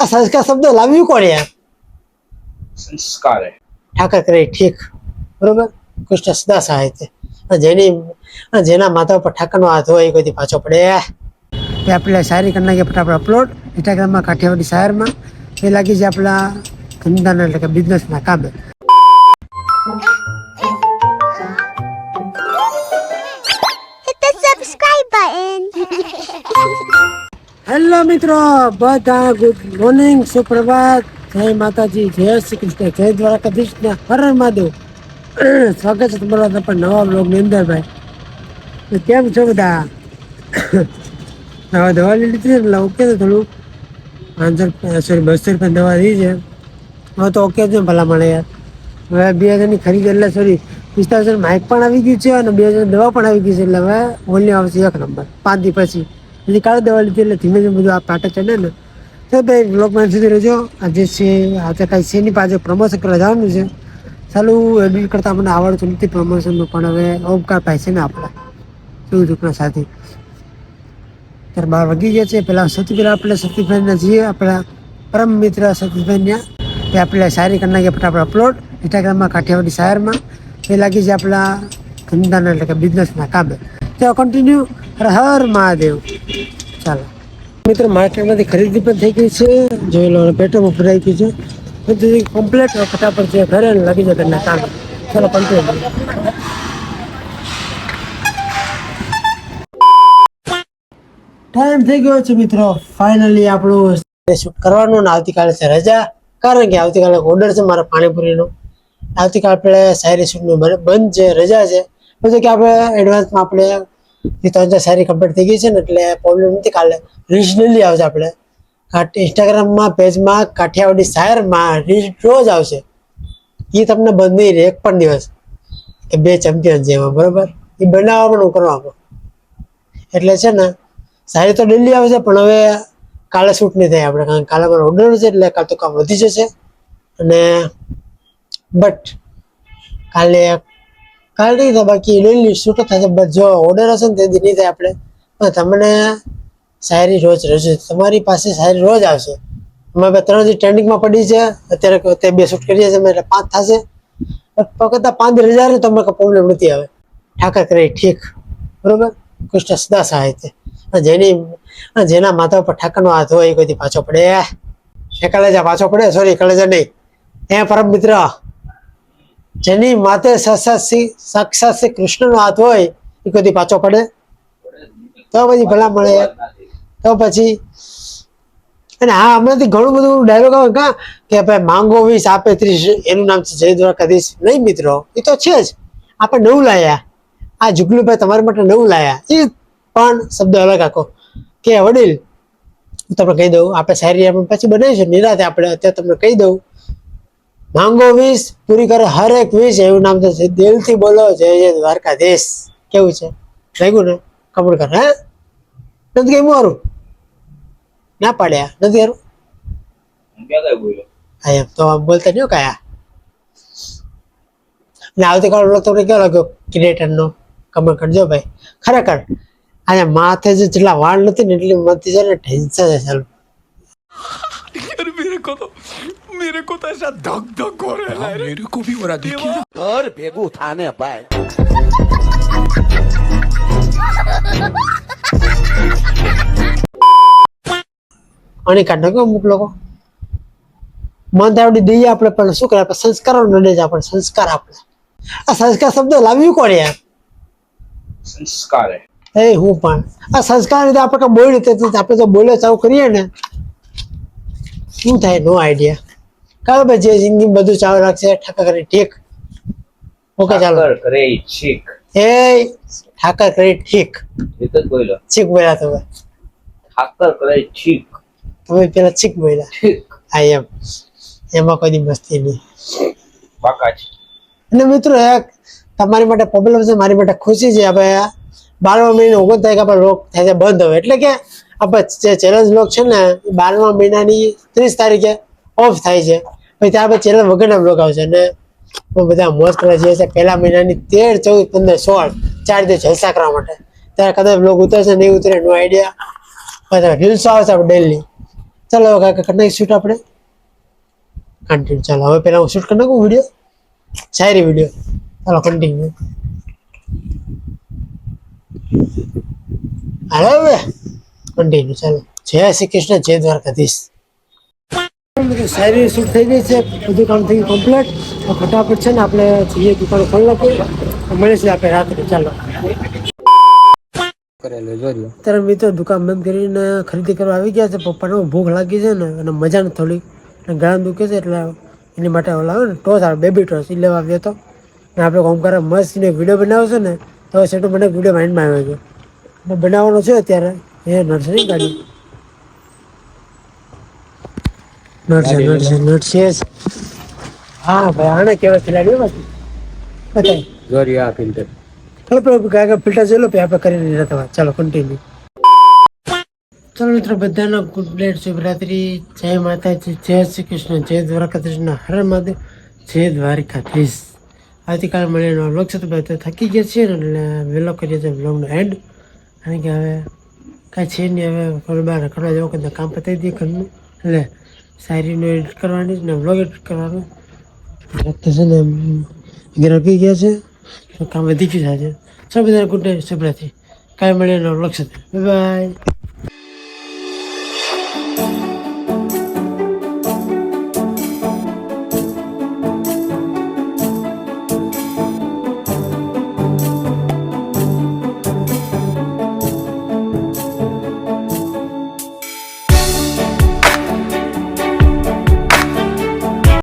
આ સંસ્કાર શબ્દ લાવ્યું કોણ? સંસ્કાર. ઠાકર કરે ઠીક. બરોબર? કૃષ્ણ સદા સહાય છે. જેની જેના માથા ઉપર ઠાકરનો હાથ હોય એ કોઈથી પાછો પડે? તે આપણે શાયરી કરી નાખીએ ફટાફટ અપલોડ ઇન્સ્ટાગ્રામમાં કાઠિયાવાડી શહેરમાં એ લાગી છે આપણા ધંધાના એટલે કે બિઝનેસના કામે હેલો મિત્રો, બધા ગુડ મોર્નિંગ સુપ્રભાત. જય માતાજી, જય શ્રી કૃષ્ણ, જય દ્વારકાધીશ ને હર મહાદેવ. સ્વાગત છે તમારા આપણા નવા બ્લોગની અંદર ભાઈ. કેમ છો બધા? દવા લઈ લીધી છે એટલે ઓકે છે થોડું પાંચસો સોરી બસો રૂપિયા દવા લીધી છે. હવે તો ઓકે છે ભલા મળે યાર. હવે બે હજારની ખરીદી, એટલે સોરી પિસ્તાલીસ માઇક પણ આવી ગયું છે અને બે હજાર દવા પણ આવી ગઈ છે, એટલે હવે ઓનલી આવશે એક નંબર. પાંચ દી પછી. એટલે કાલે દવા લીધી એટલે ધીમે ધીમે બધું આ પાટા ચડે ને. તો ભાઈ બ્લોગમાં સુધી રહેજો. આજે છે, આજે કાંઈ શેની પાસે પ્રમોશન કરવા જવાનું છે. ચાલુ એડિટ કરતાં મને આવડતું નથી પ્રમોશનનું પણ હવે ઓમકાર ભાઈ છે ને આપણા. શું દુઃખના સાથે. ત્યારે બાર વાગી ગયા છે. પેલા સૌથી પહેલા આપણે સતીશભાઈના જઈએ આપણા પરમ મિત્ર સતીશભાઈને તે આપણે શાયરી કરી નાખીએ ફટાફટ અપલોડ ઇન્સ્ટાગ્રામમાં કાઠિયાવાડી શહેરમાં એ લાગી છે આપણા ધંધાના, એટલે કે બિઝનેસના કામે. તો કન્ટિન્યુ હર હર મહાદેવ. ચાલો. મિત્રો માર્કેટમાંથી ખરીદી પણ થઈ ગઈ છે. જોઈ લો પેટ્રોલ ભરાઈ ગયું છે. બધું કમ્પ્લેટ ફટાફટ છે ઘરે લાગી જાય ઘરના કામ. ચાલો કન્ટિન્યુ ટાઈમ થઈ ગયો છે, મિત્રો. ફાઇનલી આપણું શૂટ કરવાનું ને આવતીકાલે છે રજા. કારણ કે આવતીકાલે ઓર્ડર છે મારા પાણીપુરીનો. આવતીકાલે આપણે શાયરી શૂટનું બંધ છે, રજા છે. પછી કે આપણે એડવાન્સમાં આપણે જે ત્રણ ચાર સારી કમ્પ્લીટ થઈ ગઈ છે ને, એટલે પ્રોબ્લેમ નથી. કાલે રિજનલી આવશે આપણે. ઇન્સ્ટાગ્રામમાં પેજમાં કાઠિયાવાડી શાયરમાં રીલ્સ રોજ આવશે. એ તમને બંધ નહીં રહે એક પણ દિવસ. એ બે ચેમ્પિયન છે એમાં, બરાબર? એ બનાવવા પણ કરવામાં એટલે છે ને, સારી તો ડેલી આવે છે પણ હવે કાલે શૂટ નહીં થાય આપણે, કારણ કે કાલે મારો ઓર્ડર છે, એટલે કાલ તો કામ વધી જશે. અને બટ કાલે નહીં થાય બાકી લીલી શૂટ થશે બટ જો ઓર્ડર હશે ને તે નહીં થાય આપણે. પણ તમને શાયરી રોજ રજૂ તમારી પાસે શાયરી રોજ આવશે. અમે ત્રણ જે ટ્રેન્ડિંગમાં પડી છે. અત્યારે તે બે શૂટ કરીએ છીએ એટલે પાંચ થશે. પકડતા પાંચ હજાર તમને પ્રોબ્લેમ નથી આવે. ઠાકર કરે, ઠીક. બરોબર? કૃષ્ણ સદા સહાય છે. જેની જેના માથા ઉપર ઠાકરનો હાથ હોય એ કોઈથી પાછો પડે? એ કલેજા પાછો પડે? સોરી કલેજા નહીં. એ પરમ મિત્ર. જેની માથે સાક્ષાત શ્રી- સાક્ષાત શ્રી કૃષ્ણનો હાથ હોય, એ કદી પાછો પડે? તો પછી ભલા મળે. તો પછી, અને હા, હમણાંથી ઘણું બધું ડાયલોગ આવે કા, કે ભાઈ માંગો વીસ, આપે ત્રીસ, એનું નામ છે જય દ્વારકાધીશ નહીં મિત્રો, એ તો છે જ. આપણે નવું લાયા. આ જુગલુભાઈ તમારા માટે નવું લાયા. એ પણ શબ્દ અલગ આખો. કે વડીલ, હું તમને કહી દઉં, આપણે શાયરી આપણે પછી બનાવીશું. નિરાતે આપણે અત્યારે તમને કહી દઉં. માંગો વીસ પૂરી કરે હર એક વીસ એવું નામ છે. દિલથી બોલો જય જય દ્વારકાધીશ. કેવું છે? લાગ્યું ને? કબૂલ કર હે? નથી કઈ મારું ના પાડ્યા. નથી હારું? હું ક્યાં એમ તો આમ બોલતા નહીં કયા. ને આવતીકાલ ઓલો તમને કેવો લાગ્યો ક્રિએટરનો? કમેન્ટ કરજો ભાઈ. ખરેખર આજે માથે જે જેટલા વાળ નથી ને એટલી મતી છે ને ટેન્શન છે ચાલુ मेरे को तो मेरे को तो ऐसा धक धक हो रहा है मेरे को भी हो रहा देखिए ना ઘર ભેગું થાને ભાઈ અણી કાઢ નાખ્યો અમુક લોકો મન થાય આવડી દઈએ આપણે પણ શું કરે આપણે સંસ્કારો નડે છે આપણે સંસ્કાર આપણે આ સંસ્કાર શબ્દ લાવ્યું કોણ યાર સંસ્કાર હે એ હું પણ આ સંસ્કાર રીતે આપણે કઈ બોલી રીતે આપણે જો બોલે ચાલુ કરીએ ને શું થાય નો આઈડિયા ભાઈ જે જિંદગી બધું ચાલુ રાખશે ઠાકર કરી ઠીક. ઓકે ચાલો. કરે ઠીક. એ ઠાકર કરી ઠીક. એક જ બોલ્યો. છીક બોલ્યા તમે. ઠાકર કરે ઠીક. તમે પેલા ઠીક બોલ્યા. આ એમ. એમાં કોઈ મસ્તી નહીં. બાકા છે અને મિત્રો એક તમારી માટે પ્રોબ્લેમ છે મારી માટે ખુશી છે હવે બારમા મહિને ઓગણ તારીખ આપણે લોક થાય છે બંધ હવે. એટલે કે આપણે જે ચેલેન્જ લોક છે ને બારમા મહિનાની ત્રીસ તારીખે ઓફ થાય છે. પછી ત્યારબાદ ચેલેન્જ વગરના બ્લોગ આવશે અને બધા મોજ કરવા જઈએ છે પહેલા મહિનાની તેર, ચૌદ, પંદર, સોળ, ચાર દિવસ જલસા કરવા માટે. ત્યારે કદાચ બ્લોગ ઉતરશે નહીં ઉતરે નો આઈડિયા રીલ્સો આવશે આપણે ડેલી ચાલો કાકા કરી શૂટ આપણે. કન્ટિન્યુ ચાલો, હવે પહેલા હું શૂટ કરી નાખું વીડિયો શાયરી વીડિયો ચાલો કન્ટિન્યુ હાલો હવે. કન્ટિન્યુ ચાલો. જય શ્રી કૃષ્ણ, જય દ્વારકાધીશ. શાયરી શૂટ થઈ ગઈ છે બધું કામ થઈ ગયું કમ્પ્લીટ ફટાફટ છે ને આપણે જઈએ દુકાન ખોલી નાખીએ મળે મળીશું આપણે રાત્રે ચાલો. અત્યારે મિત્રો દુકાન બંધ કરીને ખરીદી કરવા આવી ગયા છે પપ્પાને ભૂખ લાગી છે ને અને મજા નથી થોડી અને ગળા દુખે છે એટલે એની માટે ઓલા ને ટોસ આવે બેબી ટોસ એ લેવા આવ્યો હતો ને આપણે કોમ કરે મસ્ત ને વીડિયો બનાવશો ને તો સેટો મને વીડિયો માઇન્ડમાં આવ્યો છે. બનાવવાનો છે અત્યારે એ નર્સરી ગાડી. નડશે નડશે નડશે હા ભાઈ આને કેવા ખેલાડી બતાય. ગોરી આ ફિલ્ટર ચાલો પેલો કાકા ફિલ્ટર જોઈ લો પછી આપણે કરીને રહેતા વાત ચાલો કન્ટિન્યુ ચાલો મિત્રો બધાને ગુડ નાઇટ શુભરાત્રી. જય માતાજી જય શ્રી કૃષ્ણ જય દ્વારકાધીશના હર મહાદેવ જય દ્વારકાધીશ. આવતીકાલે મળીને વ્લોગ છે તો બધા થકી ગયા છીએ ને એટલે વહેલો કરીએ છીએ વ્લોગનો એન્ડ કારણ કે હવે કાંઈ છે નહીં હવે કોઈ બહાર રખડવા જવું કે કામ પતાવી દઈએ ઘરનું. એટલે શાયરીનું એડિટ કરવાની ને બ્લોગ એડિટ કરવાનું. તો છે ને વાગી ગયા છે. તો કામ વધી ગયું છે આજે. ચાલો બધાને ગુડ નાઇટ શુભરાત્રી કાંઈ મળીએ વ્લોગ છે બાય